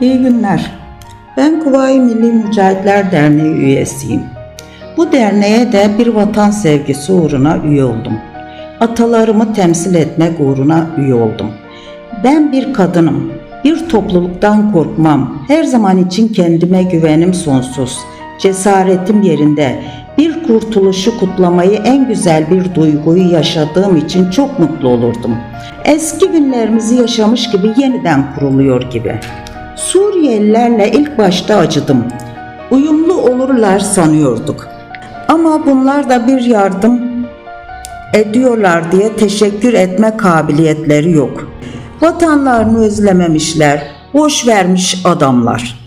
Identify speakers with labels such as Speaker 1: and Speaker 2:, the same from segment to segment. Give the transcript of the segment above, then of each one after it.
Speaker 1: İyi günler. Ben Kuvayi Milli Mücahitler Derneği üyesiyim. Bu derneğe de bir vatan sevgisi uğruna üye oldum. Atalarımı temsil etmek uğruna üye oldum. Ben bir kadınım. Bir topluluktan korkmam. Her zaman için kendime güvenim sonsuz. Cesaretim yerinde. Bir kurtuluşu kutlamayı en güzel bir duyguyu yaşadığım için çok mutlu olurdum. Eski günlerimizi yaşamış gibi yeniden kuruluyor gibi. Suriyelilerle ilk başta acıdım. Uyumlu olurlar sanıyorduk. Ama bunlar da bir yardım ediyorlar diye teşekkür etme kabiliyetleri yok. Vatanlarını özlememişler, boş vermiş adamlar.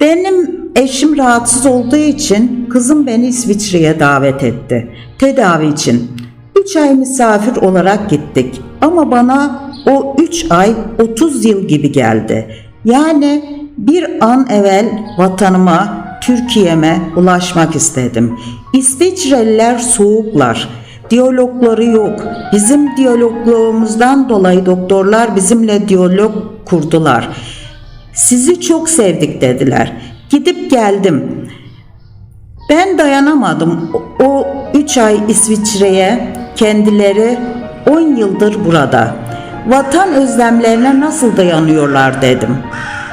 Speaker 1: Benim eşim rahatsız olduğu için kızım beni İsviçre'ye davet etti. Tedavi için. 3 ay misafir olarak gittik. Ama bana o 3 ay 30 yıl gibi geldi. Yani bir an evvel vatanıma, Türkiye'me ulaşmak istedim. İsviçreliler soğuklar. Diyalogları yok. Bizim diyalogluğumuzdan dolayı doktorlar bizimle diyalog kurdular. Sizi çok sevdik dediler. Gidip geldim. Ben dayanamadım. O- O üç ay İsviçre'ye kendileri 10 yıldır burada. Vatan özlemlerine nasıl dayanıyorlar dedim.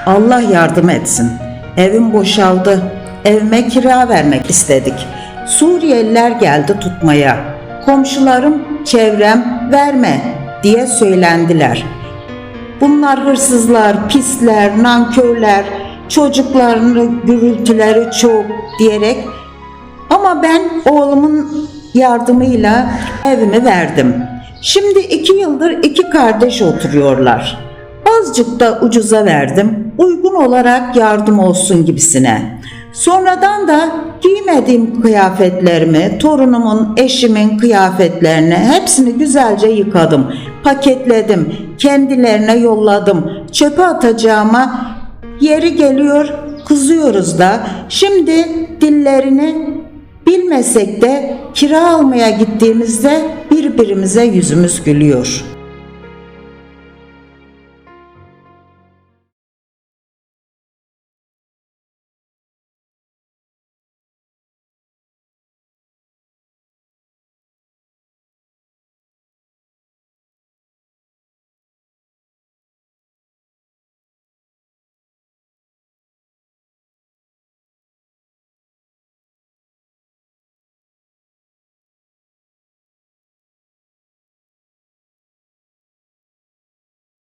Speaker 1: Allah yardım etsin. Evim boşaldı. Evime kira vermek istedik. Suriyeliler geldi tutmaya. Komşularım, çevrem verme diye söylendiler. Bunlar hırsızlar, pisler, nankörler, çocuklarını gürültüleri çok diyerek ama ben oğlumun yardımıyla evimi verdim. Şimdi iki yıldır iki kardeş oturuyorlar. Azıcık da ucuza verdim. Uygun olarak yardım olsun gibisine. Sonradan da giymediğim kıyafetlerimi, torunumun, eşimin kıyafetlerini hepsini güzelce yıkadım, paketledim, kendilerine yolladım. Çöpe atacağıma yeri geliyor kızıyoruz da. Şimdi dillerini bilmesek de kira almaya gittiğimizde birbirimize yüzümüz gülüyor.''